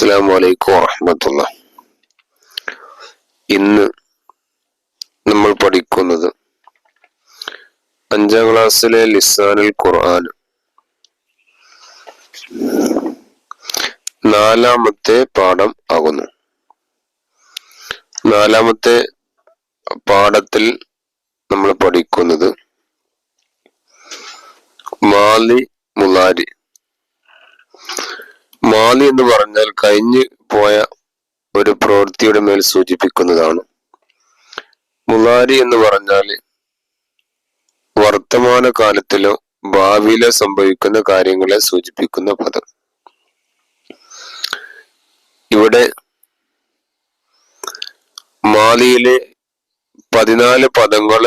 അസ്സാം വലൈക്കും വാഹമത്തുള്ള ഇന്ന് നമ്മൾ പഠിക്കുന്നത് അഞ്ചാം ക്ലാസ്സിലെ ലിസാനുൽ ഖുർആൻ. നാലാമത്തെ പാഠം ആകുന്നു. നാലാമത്തെ പാഠത്തിൽ നമ്മൾ പഠിക്കുന്നത് മാലി മുലാരി. മാലി എന്ന് പറഞ്ഞാൽ കഴിഞ്ഞു പോയ ഒരു പ്രവൃത്തിയുടെ മേൽ സൂചിപ്പിക്കുന്നതാണ്. മുലാരി എന്ന് പറഞ്ഞാൽ വർത്തമാന കാലത്തിലോ ഭാവിയിലോ സംഭവിക്കുന്ന കാര്യങ്ങളെ സൂചിപ്പിക്കുന്ന പദം. ഇവിടെ മാലിയിലെ പതിനാല് പദങ്ങൾ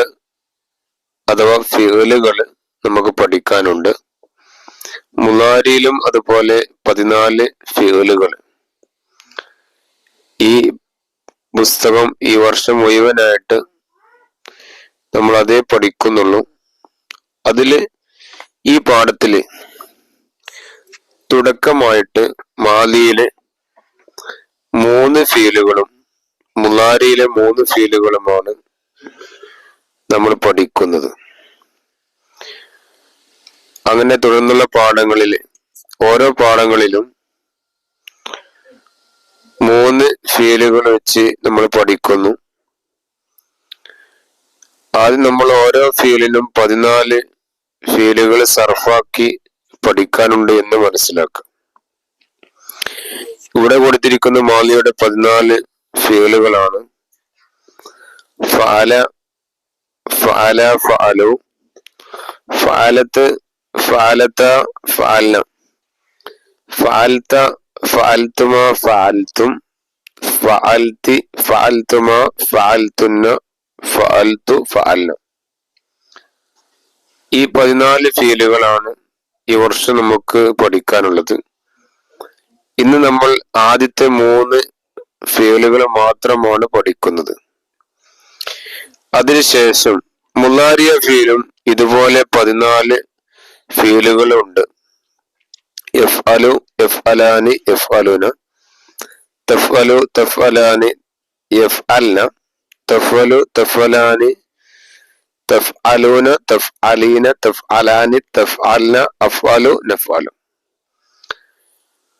അഥവാ ഫിയലുകൾ നമുക്ക് പഠിക്കാനുണ്ട്. മുലാരിയിലും അതുപോലെ പതിനാല് ഫിയലുകൾ ഈ പുസ്തകം ഈ വർഷം മുഴുവനായിട്ട് നമ്മൾ അതേ പഠിക്കുന്നുള്ളൂ. അതിൽ ഈ പാഠത്തിൽ തുടക്കമായിട്ട് മാലിയിലെ മൂന്ന് ഫീലുകളും മുലാരിയിലെ മൂന്ന് ഫീലുകളുമാണ് നമ്മൾ പഠിക്കുന്നത്. അങ്ങനെ തുടർന്നുള്ള പാഠങ്ങളിൽ ഓരോ പാഠങ്ങളിലും മൂന്ന് ഫീലുകൾ വെച്ച് നമ്മൾ പഠിക്കുന്നു. ആദ്യം നമ്മൾ ഓരോ ഫീലിനും പതിനാല് ഫീലുകൾ സർഫാക്കി പഠിക്കാനുണ്ട് എന്ന് മനസ്സിലാക്കാം. ഇവിടെ കൊടുത്തിരിക്കുന്ന മാലിയുടെ പതിനാല് ഫീലുകളാണ് ഫാല ഫാല ഫാലു ഫാലത്ത് ഫാലത്ത ഫാൽന. ഫാൽത്ത ഫാൽത്തുമ ഫാൽത്തും. ഫാൽത്തി ഫാൽത്തുമ ഫാൽത്തുന്ന ഫാൽത്തു ഫാൽന. ഈ പതിനാല് ഫീലുകളാണ് ഈ വർഷം നമുക്ക് പഠിക്കാനുള്ളത്. ഇന്ന് നമ്മൾ ആദ്യത്തെ മൂന്ന് ഫീലുകൾ മാത്രമാണ് പഠിക്കുന്നത്. അതിനുശേഷം മുല്ലാരിയ ഫീലും ഇതുപോലെ പതിനാല് ഫീലുകളുണ്ട്. എഫ് അലു എഫ് അലാനി എഫ് അലുന തഫ് അലു തഫ് അലാനി എഫ് അൽന തഫ് അലു തഫ് അലാനി തഫ് അലൂന തഫ് അലീന തഫ് അലാനി തഫ് അൽന അഫ് അലു നഫ് അലു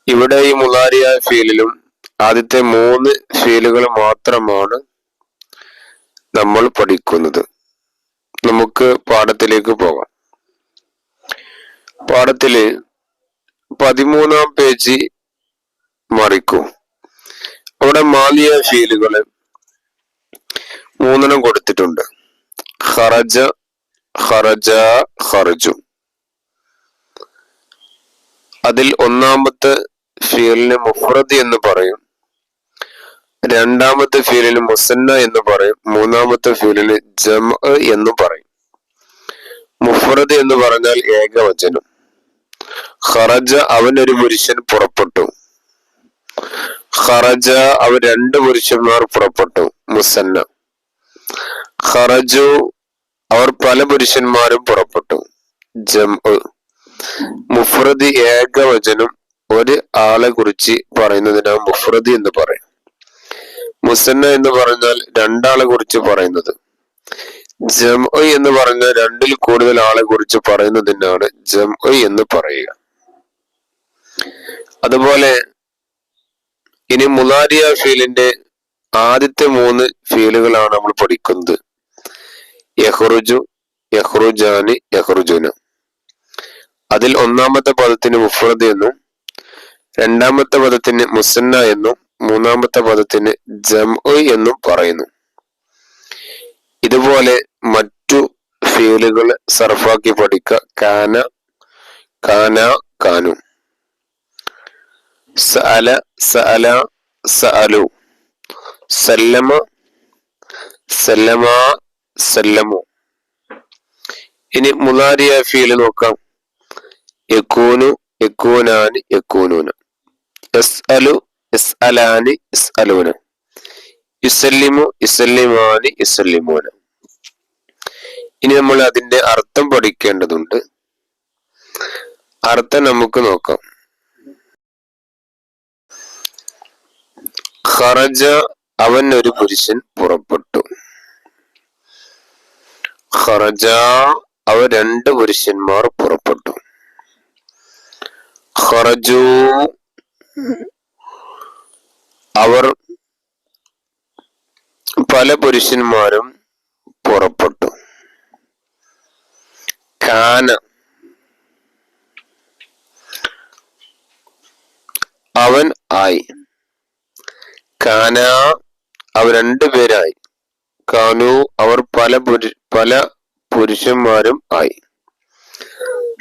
ഇവിടെ ഈ മുലാരിയ ഫീലിലും ആദ്യത്തെ മൂന്ന് ഫീലുകൾ മാത്രമാണ് നമ്മൾ പഠിക്കുന്നത്. നമുക്ക് പാഠത്തിലേക്ക് പോകാം. പാഠത്തിൽ പതിമൂന്നാം പേജ് മറിക്കൂ. അവിടെ മാലിയ ഫീലുകൾ മൂന്നെണ്ണം കൊടുത്തിട്ടുണ്ട്. ഖറജ ഖറജ ഖറജു അതിൽ ഒന്നാമത്തെ ഫീലിന് മുഫ്രദ് എന്ന് പറയും. രണ്ടാമത്തെ ഫീലിന് മുസന്ന എന്ന് പറയും. മൂന്നാമത്തെ ഫീലിന് ജമ എന്ന് പറയും. മുഫ്രദ് എന്ന് പറഞ്ഞാൽ ഏകവചനം. ഖറജ അവനൊരു പുരുഷൻ പുറപ്പെട്ടു. ഖറജ അവൻ രണ്ട് പുരുഷന്മാർ പുറപ്പെട്ടു മുസന്ന. ഖറജു അവർ പല പുരുഷന്മാരും പുറപ്പെട്ടു. ജം മുഫ്രദി ഏകവചനം ഒരു ആളെ കുറിച്ച് പറയുന്നതിനാ മുഫ്രദി എന്ന് പറയും മുസന്ന എന്ന് പറഞ്ഞാൽ രണ്ടാളെ കുറിച്ച് പറയുന്നത്. ജം എന്ന് പറഞ്ഞ രണ്ടിൽ കൂടുതൽ ആളെ കുറിച്ച് പറയുന്നതിനാണ് ജം എന്ന് പറയുക. അതുപോലെ ഇനി മുലാരിയ ഫീലിന്റെ ആദ്യത്തെ മൂന്ന് ഫീലുകളാണ് നമ്മൾ പഠിക്കുന്നത്. യഹ്റുജു യഹ്റുജാനി യഹ്റുജുന. അതിൽ ഒന്നാമത്തെ പദത്തിന് മുഫ്രദ് എന്നും രണ്ടാമത്തെ പദത്തിന് മുസന്ന എന്നും മൂന്നാമത്തെ പദത്തിന് ജം എന്നും പറയുന്നു. ഇതുപോലെ മറ്റു ഫീലുകൾ സർഫാക്കി പഠിക്ക. കാന കാന കാനു. സഅല സഅല സഅലു. സല്ലമ സല്ലമ സല്ലമു. ഇനി മുലാരിയ ഫീൽ നോക്കാം. യക്കൂനു യക്കൂനാനി യക്കൂനൂന എസ് അലു എസ് അലാനി എസ് അലൂന യുസല്ലിമു ഇസല്ലിമാനി യുസല്ലിമൂന. ഇനി നമ്മൾ അതിന്റെ അർത്ഥം പഠിക്കേണ്ടതുണ്ട്. അർത്ഥം നമുക്ക് നോക്കാം. ഖറജ അവൻ ഒരു പുരുഷൻ പുറപ്പെട്ടു. ഖറജ അവ രണ്ട് പുരുഷന്മാർ പുറപ്പെട്ടു. ഖറജു അവർ പല പുരുഷന്മാരും പുറപ്പെട്ടു. കാന. അവൻ ആയി. കാന അവർ രണ്ടുപേരായി കാനു അവർ പല പുരു പല പുരുഷന്മാരും ആയി.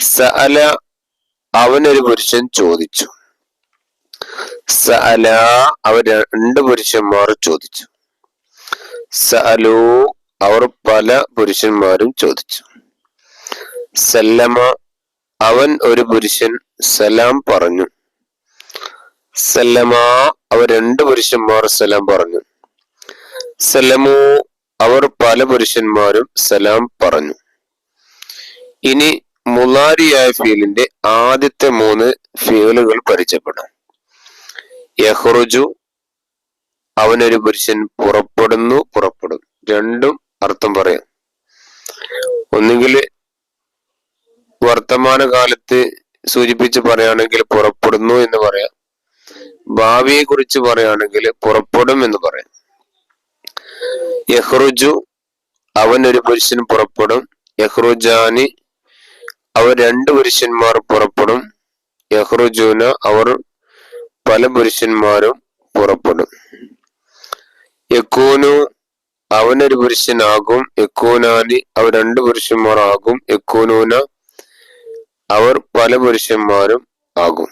സഅല അവനൊരു പുരുഷൻ ചോദിച്ചു. സഅല അവർ രണ്ട് പുരുഷന്മാർ ചോദിച്ചു. സഅലു അവർ പല പുരുഷന്മാരും ചോദിച്ചു. സല്ലമ. അവൻ ഒരു പുരുഷൻ. സലാം പറഞ്ഞു. സല്ലമ. അവർ രണ്ട് പുരുഷന്മാർ സലാം പറഞ്ഞു. സലമു അവർ പല പുരുഷന്മാരും സലാം പറഞ്ഞു. ഇനി മുലാരിയായ ഫീലിന്റെ ആദ്യത്തെ മൂന്ന് ഫീലുകൾ പരിചയപ്പെടാം. യഹ്റുജു. അവനൊരു പുരുഷൻ പുറപ്പെടുന്നു പുറപ്പെടും. രണ്ടും അർത്ഥം പറയാം. ഒന്നുകിൽ വർത്തമാന കാലത്ത് സൂചിപ്പിച്ച് പറയുകയാണെങ്കിൽ പുറപ്പെടുന്നു എന്ന് പറയാം. ഭാവിയെ കുറിച്ച് പറയുകയാണെങ്കിൽ പുറപ്പെടും എന്ന് പറയാം. യഹ്റുജു അവൻ ഒരു പുരുഷൻ പുറപ്പെടും. യഹ്റുജാനി അവർ രണ്ട് പുരുഷന്മാർ പുറപ്പെടും. യഹ്റുജൂന അവർ പല പുരുഷന്മാരും പുറപ്പെടും. യക്കൂനു അവനൊരു പുരുഷനാകും. യക്കൂനാനി അവർ രണ്ട് പുരുഷന്മാർ ആകും യക്കൂനൂന അവർ പല പുരുഷന്മാരും ആകും.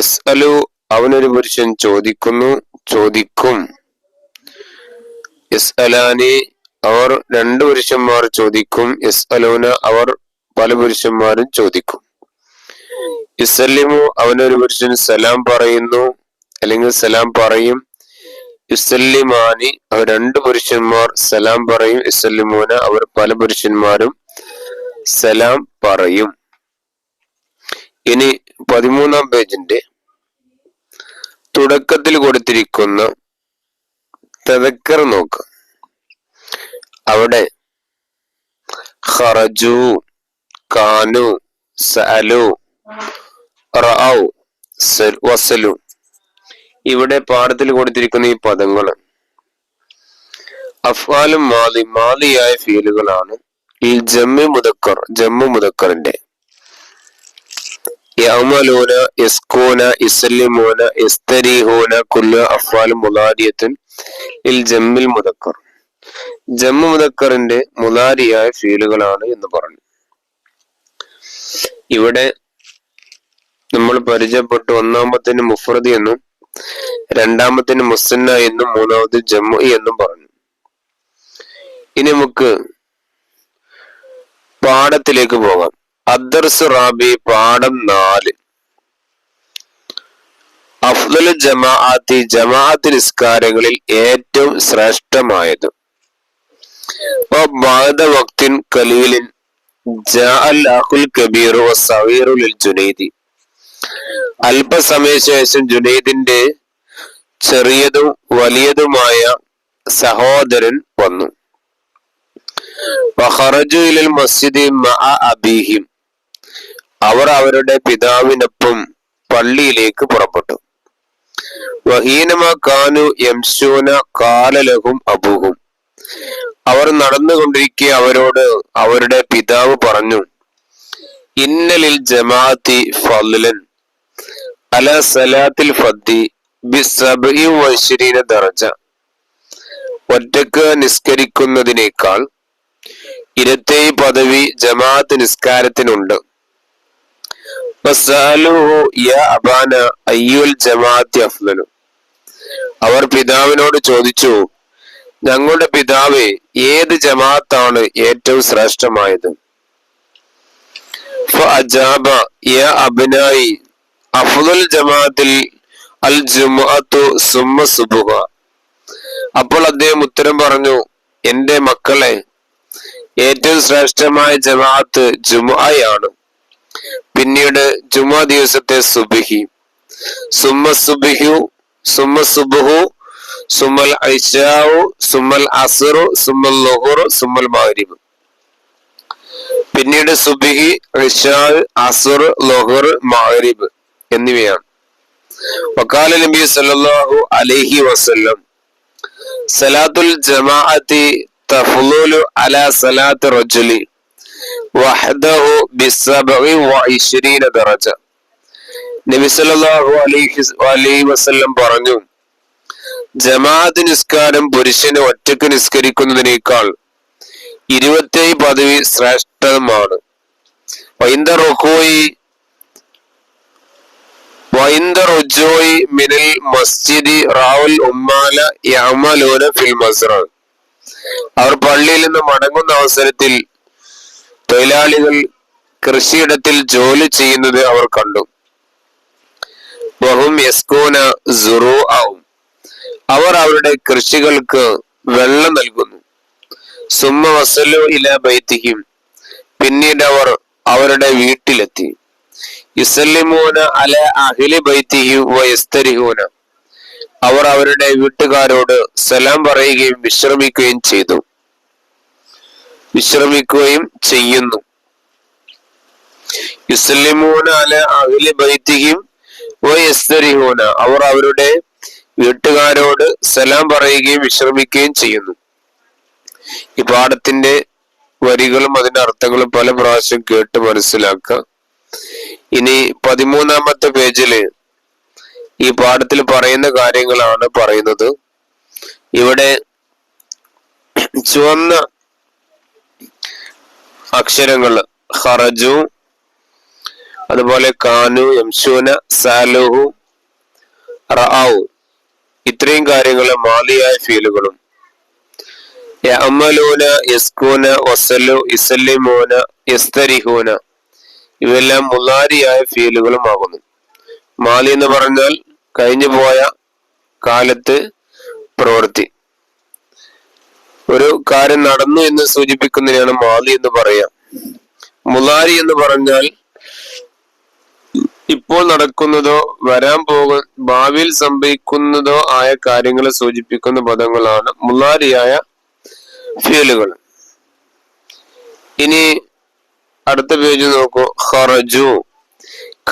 എസ് അലു അവനൊരു പുരുഷൻ ചോദിക്കുന്നു ചോദിക്കും. എസ് അലാനി അവർ രണ്ട് പുരുഷന്മാർ ചോദിക്കും. എസ് അലൂന അവർ പല പുരുഷന്മാരും ചോദിക്കും. ഇസ്ലിമു അവനൊരു പുരുഷൻ സലാം പറയുന്നു അല്ലെങ്കിൽ സലാം പറയും. ഇസ്സലിമാനി അവർ രണ്ട് പുരുഷന്മാർ സലാം പറയും. യുസല്ലിമൂന അവർ പല പുരുഷന്മാരും സലാം പറയും. ഇനി പതിമൂന്നാം പേജിന്റെ തുടക്കത്തിൽ കൊടുത്തിരിക്കുന്ന തദക്കർ നോക്ക്. അവിടെ ഖറജു കാനു സലു റാവു വസലു. ഇവിടെ പാഠത്തിൽ കൊടുത്തിരിക്കുന്ന ഈ പദങ്ങൾ അഫ്വാലും മാലി മാലിയായ ഫീലുകളാണ്. ഈ ജമ്മു മുതക്കർ ജമ്മു മുതക്കറിന്റെ യഅമലൂന യസ്കൂന യസല്ലിമൂന യസ്തരീഹൂന കുല്ല അഫ്വാൽ മുലാരിയത്തുൻ ഇൽ ജമ്മിൽ മുദക്കർ. ജമ്മു മുതക്കറിന്റെ മുലാരിയായ ഫീലുകളാണ് എന്ന് പറഞ്ഞു. ഇവിടെ നമ്മൾ പരിചയപ്പെട്ടു ഒന്നാമത്തിന് മുഫ്രദി എന്നും രണ്ടാമത്തിന് മുസന്ന എന്നും മൂന്നാമത് ജമ്മു എന്നും പറഞ്ഞു. ഇനി നമുക്ക് പാഠത്തിലേക്ക് പോകാം. അദർസ് റാബി പാഠം നാല്. അഫ്ദൽ ജമാഅത്തി ജമാഅത്ത് നിസ്കാരങ്ങളിൽ ഏറ്റവും ശ്രേഷ്ഠമായത്. വക്തിൻ കലീലിൻ ജുനൈദി. അല്പസമയ ശേഷം ജുനൈദിന്റെ ചെറിയതും വലിയതുമായ സഹോദരൻ വന്നു വഖറജു ഇലൽ മസ്ജിദി മഅ അബീഹിം. അവർ അവരുടെ പിതാവിനൊപ്പം പള്ളിയിലേക്ക് പുറപ്പെട്ടു. വഹീനമ കാലലഹും അബൂഹും. അവർ നടന്നുകൊണ്ടിരിക്കെ അവരോട് അവരുടെ പിതാവ് പറഞ്ഞു ഇന്നലിൽ ജമാഅത്തി ഫലൻ അല സലാത്തിൽ ഫദ്ദി ബിസബീന ദർജ ഒറ്റയ്ക്ക് നിസ്കരിക്കുന്നതിനേക്കാൾ ഇരത്തേ പദവി ജമാഅത്ത് നിസ്കാരത്തിനുണ്ട്. അവർ പിതാവിനോട് ചോദിച്ചു ഞങ്ങളുടെ പിതാവ് ഏത് ജമാഅത്താണ് ഏറ്റവും ശ്രേഷ്ഠമായത്? അബിനായി അഫ്ദുൽ ജമാഅത്തിൽ അൽ ജുമുഅത്തു സുമ്മ സുബുഹ. അപ്പോൾ അദ്ദേഹം ഉത്തരം പറഞ്ഞു എന്റെ മക്കളെ ഏറ്റവും ശ്രേഷ്ഠമായ ജമാഅത്ത് ജുമുഅയാണ്. പിന്നീട് ജുമാ ദിവസത്തെ സുബിഹി. സുമ്മ സുബിഹു സുമ സുബുഹു സുമൽ ഐഷാവു സുമൽ അസുറു സുമൽ ലൊഹുറു സുമൽ മഗ്രിബ്. പിന്നീട് സുബിഹി ഐഷാവ് അസുർ ലൊഹുർ മഗ്രിബ് എന്നിവയാണ്. വക്കാല നബി സല്ലല്ലാഹു അലൈഹി വസല്ലം സലാത്തുൽ ജമാഅത്തി തഫ്ളുലു അലാ സലാത്ത് റജുലി. വഹ്ദഹു ബിസബഇ വഇശ്രീന ദറജ. നബി സല്ലല്ലാഹു അലൈഹി അലൈഹി വസല്ലം പറഞ്ഞു ജമാഅത്ത് നിസ്കാരം പുരുഷന് ഒറ്റയ്ക്ക് നിസ്കരിക്കുന്നതിനേക്കാൾ ഇരുപത്തേഴ് പദവി ശ്രേഷ്ഠമാണ്. മിനൽ മസ്ജിദി റാവുൽ ഉമ്മാല യമലൂന ഫിൽ മസ്റ. അവർ പള്ളിയിൽ നിന്ന് മടങ്ങുന്ന അവസരത്തിൽ തൊഴിലാളികൾ കൃഷിയിടത്തിൽ ജോലി ചെയ്യുന്നത് അവർ കണ്ടു. ബഹും യസ്കോന സുറോ ആവും അവർ അവരുടെ കൃഷികൾക്ക് വെള്ളം നൽകുന്നു. സുമ്മ വസലു ഇല ബൈത്തിക്കും പിന്നീട് അവർ അവരുടെ വീട്ടിലെത്തി. യുസല്ലിമൂന അല അഹിലി ബൈത്തിഹി വയസ്തരിഹൂന അവർ അവരുടെ വീട്ടുകാരോട് സലാം പറയുകയും വിശ്രമിക്കുകയും ചെയ്തു. വിശ്രമിക്കുകയും ചെയ്യുന്നു. യുസല്ലിമൂന അല അവർ അവരുടെ വീട്ടുകാരോട് സലാം പറയുകയും വിശ്രമിക്കുകയും ചെയ്യുന്നു. ഈ പാഠത്തിന്റെ വരികളും അതിന്റെ അർത്ഥങ്ങളും പല പ്രാവശ്യം കേട്ട് മനസ്സിലാക്കുക. ഇനി പതിമൂന്നാമത്തെ പേജിൽ ഈ പാഠത്തിൽ പറയുന്ന കാര്യങ്ങളാണ് പറയുന്നത്. ഇവിടെ ചുവന്ന അക്ഷരങ്ങൾ ഹറജു അതുപോലെ കാനു യംശൂന സാലുഹു റാവു ഇത്രയും കാര്യങ്ങൾ മാലിയായ ഫീലുകളും. യഅമലൂന യസ്കൂന ഒസലു ഇസല്ലിമൂന യസ്തരിഹൂന ഇവയെല്ലാം മുലാരിയായ ഫീലുകളും ആകുന്നു മാലി എന്ന് പറഞ്ഞാൽ കഴിഞ്ഞു പോയ കാലത്ത് പ്രവൃത്തി. ഒരു കാര്യം നടന്നു എന്ന് സൂചിപ്പിക്കുന്നതിനാണ് മാലി എന്ന് പറയാം മുലാരി എന്ന് പറഞ്ഞാൽ ഇപ്പോൾ നടക്കുന്നതോ വരാൻ പോകു ഭാവിയിൽ സംഭവിക്കുന്നതോ ആയ കാര്യങ്ങളെ സൂചിപ്പിക്കുന്ന പദങ്ങളാണ് മുലാരിയായ ഫീലുകൾ. ഇനി അടുത്ത പേജ് നോക്കൂ. ഖറജു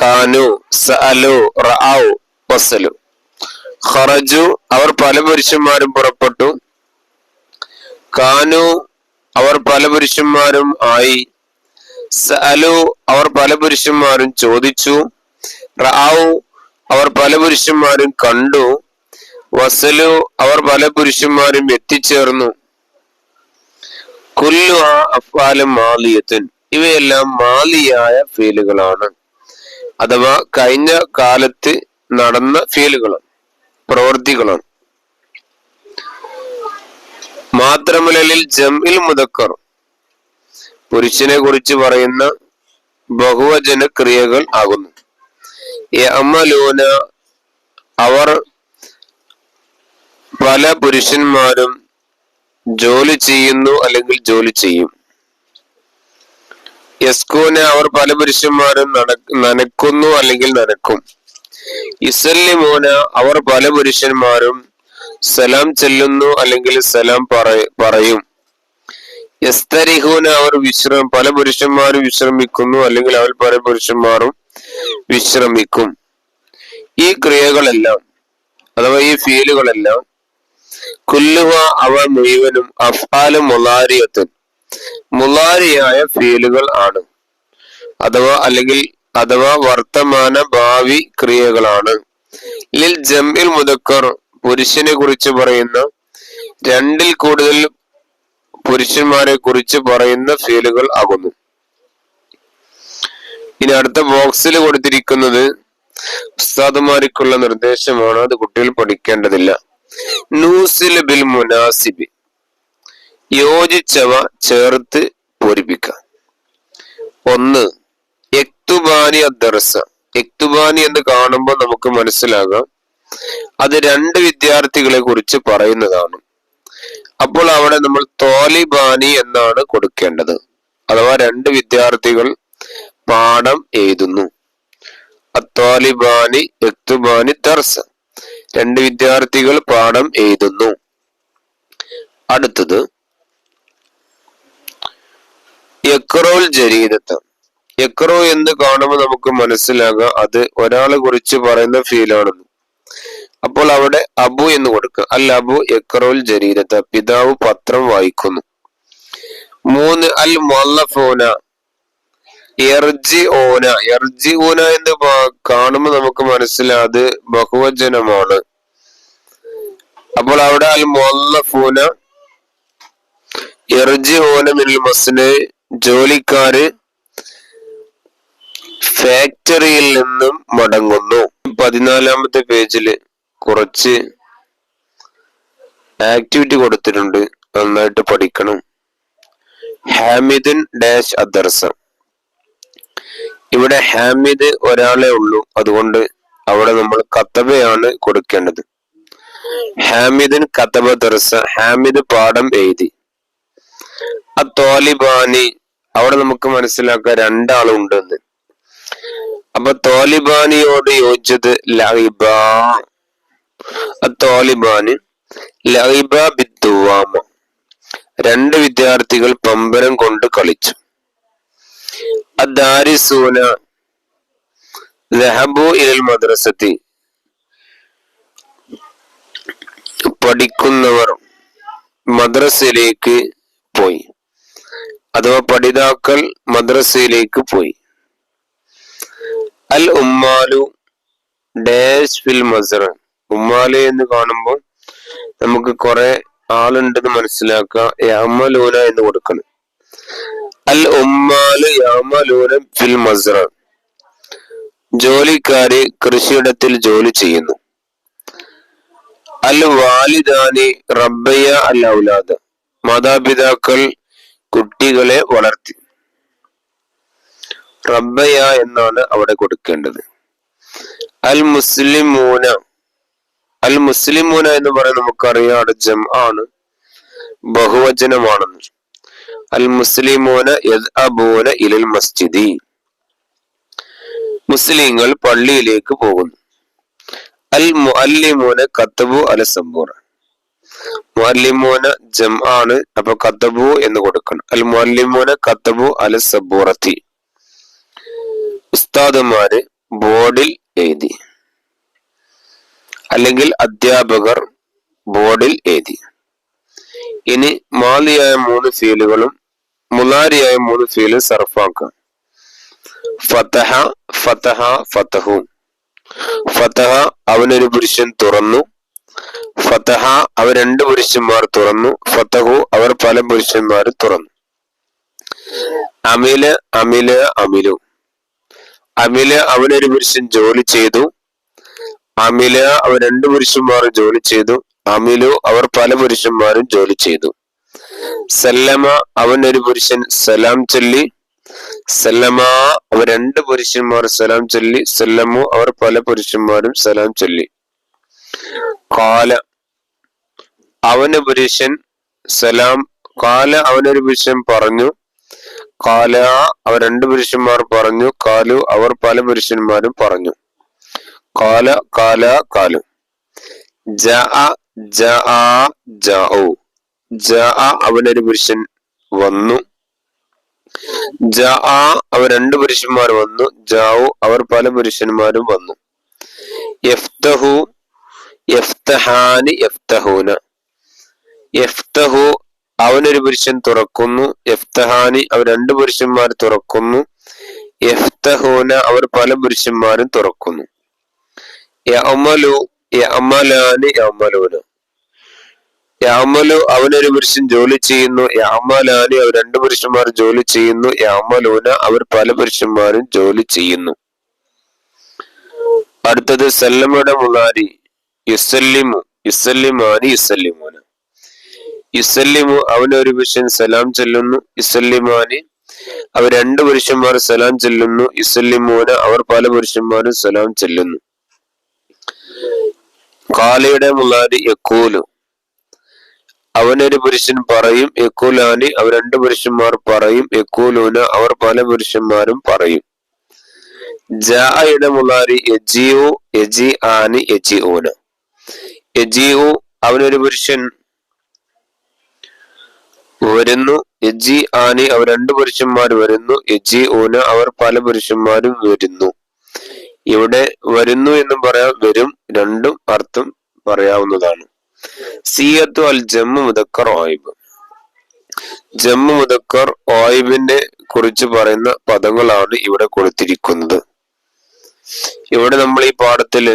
ഖാനു സഅലു റഅു വസലു ഖറജു അവർ പല പുരുഷന്മാരും പുറപ്പെട്ടു. കാനു അവർ പല പുരുഷന്മാരും ആയി. സഅലു അവർ പല പുരുഷന്മാരും ചോദിച്ചു. റാവു അവർ പല പുരുഷന്മാരും കണ്ടു. വസലു അവർ പല പുരുഷന്മാരും എത്തിച്ചേർന്നു. കുല്ലു അഫാലും മാലിയത്തുൻ. ഇവയെല്ലാം മാലിയായ ഫീലുകളാണ്. അഥവാ കഴിഞ്ഞ കാലത്ത് നടന്ന ഫീലുകളാണ് പ്രവൃത്തികളാണ് മാത്രമലിൽ ജംഇൽ മുതക്കർ പുരുഷനെ കുറിച്ച് പറയുന്ന ബഹുവചന ക്രിയകൾ ആകുന്നു. യഅമലൂന അവർ പല പുരുഷന്മാരും ജോലി ചെയ്യുന്നു അല്ലെങ്കിൽ ജോലി ചെയ്യും. യസ്കൂന അവർ പല പുരുഷന്മാരും നനക്കുന്നു അല്ലെങ്കിൽ നനക്കും. ഇസല്ലിമൂന അവർ പല പുരുഷന്മാരും സലാം ചെല്ലുന്നു അല്ലെങ്കിൽ സലാം പറയും യസ്തരിഹൂന അവർ വിശ്രമം പല പുരുഷന്മാരും വിശ്രമിക്കുന്നു അല്ലെങ്കിൽ അവർ പല പുരുഷന്മാരും വിശ്രമിക്കും. ഈ ക്രിയകളെല്ലാം അഥവാ ഈ ഫീലുകളെല്ലാം കുല്ലുവ അവ മുഴുവനും അഫാലും മുലാരിയത്തും മുലാരിയായ ഫീലുകൾ ആണ്. അഥവാ അല്ലെങ്കിൽ അഥവാ വർത്തമാന ഭാവി ക്രിയകളാണ്. ലിൽ ജംഇൽ മുതക്കർ പുരുഷനെ കുറിച്ച് പറയുന്ന രണ്ടിൽ കൂടുതൽ പുരുഷന്മാരെ കുറിച്ച് പറയുന്ന ഫീലുകൾ ആകുന്നു. ഇനി അടുത്ത ബോക്സിൽ കൊടുത്തിരിക്കുന്നത് ഉസ്താദുമാർക്കുള്ള നിർദ്ദേശമാണ് അത് കുട്ടികൾ പഠിക്കേണ്ടതില്ല. നൂസിൽ ബിൽ മുനാസിബി. യോജിച്ചവ ചേർത്ത് പൂരിപ്പിക്കാം ഒന്ന് എക്തുബാനി അദ്ദർസ. ഇക്തുബാനി എന്ന് കാണുമ്പോൾ നമുക്ക് മനസ്സിലാകാം. അത് രണ്ട് വിദ്യാർത്ഥികളെ കുറിച്ച് പറയുന്നതാണ്. അപ്പോൾ അവിടെ നമ്മൾ തോലിബാനി എന്നാണ് കൊടുക്കേണ്ടത്. അഥവാ രണ്ട് വിദ്യാർത്ഥികൾ പാഠം എഴുതുന്നു. അത്തോലിബാനി എക്തുബാനി ദർസ. രണ്ട് വിദ്യാർത്ഥികൾ പാഠം എഴുതുന്നു. അടുത്തത് യക്രോൽ ജരീദത്ത്. യക്രോ എന്ന് കാണുമ്പോൾ നമുക്ക് മനസ്സിലാകാം അത് ഒരാളെ കുറിച്ച് പറയുന്ന ഫീലാണെന്ന് അപ്പോൾ അവിടെ അബു എന്ന് കൊടുക്കുക. അൽ അബു യക്രോൽ ജരീരത്ത പിതാവ് പത്രം വായിക്കുന്നു. മൂന്ന് അൽ മൊല്ലഫോന എർജി ഓന എർജി ഊന എന്ന് കാണുമ്പോൾ നമുക്ക് മനസ്സിലാത് ബഹുവചനമാണ്. അപ്പോൾ അവിടെ അൽ മൊല്ലഫൂന എർജി ഓന മിൽ ജോലിക്കാര് ഫാക്ടറിയിൽ നിന്നും മടങ്ങുന്നു. പതിനാലാമത്തെ പേജിൽ കുറച്ച് ആക്ടിവിറ്റി കൊടുത്തിട്ടുണ്ട്. നന്നായിട്ട് പഠിക്കണം. ഹാമിദിൻ ഡാഷ് അദർസ. ഇവിടെ ഹാമിദ് ഒരാളെ ഉള്ളൂ. അതുകൊണ്ട് അവിടെ നമ്മൾ കത്തബയാണ് കൊടുക്കേണ്ടത്. ഹാമിദിൻ കത്തബ ദർസ ഹാമിദ് പാഠം എഴുതി. ആ തോലിബാനി അവിടെ നമുക്ക് മനസ്സിലാക്കാൻ രണ്ടാളുണ്ടെന്ന്. അപ്പൊ തോലിബാനിയോട് യോജിച്ചത് ലൈബ തോലിബാന് ലൈബ ബിദ്വാമ രണ്ട് വിദ്യാർത്ഥികൾ പമ്പരം കൊണ്ട് കളിച്ചു. അദാരിസൂന ലഹബു ഇൽ മദ്രസത്തി പഠിക്കുന്നവർ മദ്രസയിലേക്ക് പോയി. അഥവാ പഠിതാക്കൾ മദ്രസയിലേക്ക് പോയി. അൽ ഉമ്മാലു ഡാഷ് ഫിൽ മസറ. ഉമ്മാലു എന്ന് കാണുമ്പോൾ നമുക്ക് കുറെ ആളുണ്ടെന്ന് മനസ്സിലാക്കുക എന്ന് കൊടുക്കണം. അൽ ഉമ്മാലു യാമലൂന ഫിൽ മസറ. ജോലിക്കാര് കൃഷിയിടത്തിൽ ജോലി ചെയ്യുന്നു. അൽ വാലിദാനി റബ്ബയ്യ അൽ ഔലാദ്. മാതാപിതാക്കൾ കുട്ടികളെ വളർത്തി. റബ്ബയ എന്നാണ് അവിടെ കൊടുക്കേണ്ടത്. അൽ മുസ്ലിമൂന അൽ മുസ്ലിമൂന എന്ന് പറയുന്നത് നമുക്കറിയാം അവിടെ ജം ആണ് ബഹുവചനമാണെന്ന്. അൽ മുസ്ലിമൂന യദ്അബൂന ഇലൽ മസ്ജിദി. മുസ്ലിങ്ങൾ പള്ളിയിലേക്ക് പോകുന്നു. അൽ മുഅല്ലിമൂന കത്തബു അല സബൂർ മുഅല്ലിമൂന ജം ആണ് അപ്പൊ കത്തബു എന്ന് കൊടുക്കണം. അൽ മുഅല്ലിമൂന കത്തബു അല സബൂറത്തി ഉസ്താദുമാര് ബോർഡിൽ എഴുതി. അല്ലെങ്കിൽ അധ്യാപകർ ബോർഡിൽ എഴുതി. ഇനി മാലിയായ മൂന്ന് ഫീലുകളും മുലാരിയായ മൂന്ന് ഫീലും സർഫാക്കാം. ഫതഹ ഫതഹ ഫതഹു. ഫതഹ അവനൊരു പുരുഷൻ തുറന്നു. ഫതഹ അവർ രണ്ട് പുരുഷന്മാർ തുറന്നു. ഫതഹു അവർ പല പുരുഷന്മാർ തുറന്നു. അമില അമില അമിലു. അമിൽ അവനൊരു പുരുഷൻ ജോലി ചെയ്തു. അമില അവൻ രണ്ടു പുരുഷന്മാർ ജോലി ചെയ്തു. അമിലു അവർ പല പുരുഷന്മാരും ജോലി ചെയ്തു. സല്ലമ അവൻ ഒരു പുരുഷൻ സലാം ചൊല്ലി. സല്ലമ അവൻ രണ്ട് പുരുഷന്മാർ സലാം ചൊല്ലി. സല്ലമു അവർ പല പുരുഷന്മാരും സലാം ചൊല്ലി. കാല അവന് പുരുഷൻ സലാം കാല അവനൊരു പുരുഷൻ പറഞ്ഞു. കാല അവർ രണ്ട് പുരുഷന്മാർ പറഞ്ഞു. കാലു അവർ പല പുരുഷന്മാരും പറഞ്ഞു. കാല കാല കാലു. ജ ജ അവനൊരു പുരുഷൻ വന്നു. ജ അവർ രണ്ട് പുരുഷന്മാർ വന്നു. ജാവു അവർ പല പുരുഷന്മാരും വന്നു. യഫ്തഹു യഫ്തഹാനി യഫ്തഹൂന യഫ്തഹു അവനൊരു പുരുഷൻ തുറക്കുന്നു. എഫ്തഹാനി അവർ രണ്ടു പുരുഷന്മാർ തുറക്കുന്നു. എഫ്തഹോന അവർ പല പുരുഷന്മാരും തുറക്കുന്നു. യമലു യമലാനി യമലൂന യാമലു അവനൊരു പുരുഷൻ ജോലി ചെയ്യുന്നു. യാമലാനി അവർ രണ്ടു പുരുഷന്മാർ ജോലി ചെയ്യുന്നു. യാമലൂന അവർ പല പുരുഷന്മാരും ജോലി ചെയ്യുന്നു. അടുത്തത് സല്ലമയുടെ മുളാരി യുസല്ലിമു യുസല്ലിമാനി യുസല്ലിമൂന. യുസല്ലിമു ഒരു പുരുഷൻ സലാം ചെല്ലുന്നു. യുസല്ലിമാനി അവർ രണ്ട് പുരുഷന്മാർ സലാം ചെല്ലുന്നു. യുസല്ലിമൂന അവർ പല പുരുഷന്മാരും സലാം ചെല്ലുന്നു. കാലയുടെ മുള്ളാരി യക്കൂലു. അവനൊരു പുരുഷൻ പറയും യക്കൂലാനി അവർ രണ്ട് പുരുഷന്മാർ പറയും യക്കൂലൂന അവർ പല പുരുഷന്മാരും പറയും. ജായുടെ മുള്ളാരി യജിയു യജി ആനി യജി ഊന യജിയു അവനൊരു പുരുഷൻ വരുന്നു. യജി ആനി അവർ രണ്ടു പുരുഷന്മാർ വരുന്നു. യജി ഊന അവർ പല പുരുഷന്മാരും വരുന്നു. ഇവിടെ വരുന്നു എന്നും പറയാം. വരും രണ്ടും അർത്ഥം പറയാവുന്നതാണ്. സിയത്തു അൽ ജമ്മു മുതക്കർ ഓയിബ്. ജമ്മു മുതക്കർ ഓയിബിനെ കുറിച്ച് പറയുന്ന പദങ്ങളാണ് ഇവിടെ കൊടുത്തിരിക്കുന്നത്. ഇവിടെ നമ്മൾ ഈ പാഠത്തിൽ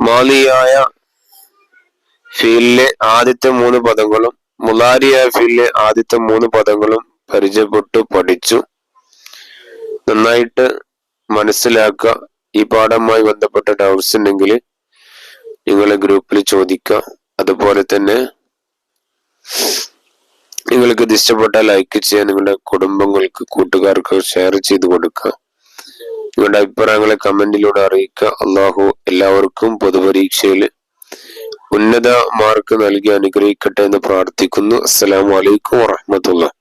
മാലിയായ ഫീലിലെ ആദ്യത്തെ മൂന്ന് പദങ്ങളും മുലാരിയായ ഫീലിലെ ആദ്യത്തെ മൂന്ന് പദങ്ങളും പരിചയപ്പെട്ടു പഠിച്ചു. നന്നായിട്ട് മനസ്സിലാക്ക ഈ പാഠവുമായി ബന്ധപ്പെട്ട ഡൗട്ട്സ് ഉണ്ടെങ്കിൽ നിങ്ങളെ ഗ്രൂപ്പിൽ ചോദിക്കുക. അതുപോലെ തന്നെ നിങ്ങൾക്ക് ഇത് ഇഷ്ടപ്പെട്ടാൽ ലൈക്ക് ചെയ്യാൻ നിങ്ങളുടെ കുടുംബങ്ങൾക്ക് കൂട്ടുകാർക്ക് ഷെയർ ചെയ്ത് കൊടുക്കുക. നിങ്ങളുടെ അഭിപ്രായങ്ങളെ കമന്റിലൂടെ അറിയിക്കുക. അള്ളാഹു എല്ലാവർക്കും പൊതുപരീക്ഷയിൽ ഉന്നത മാർക്ക് നൽകി അനുഗ്രഹിക്കട്ടെ എന്ന് പ്രാർത്ഥിക്കുന്നു. അസ്സലാമു അലൈക്കും വറഹമത്തുള്ള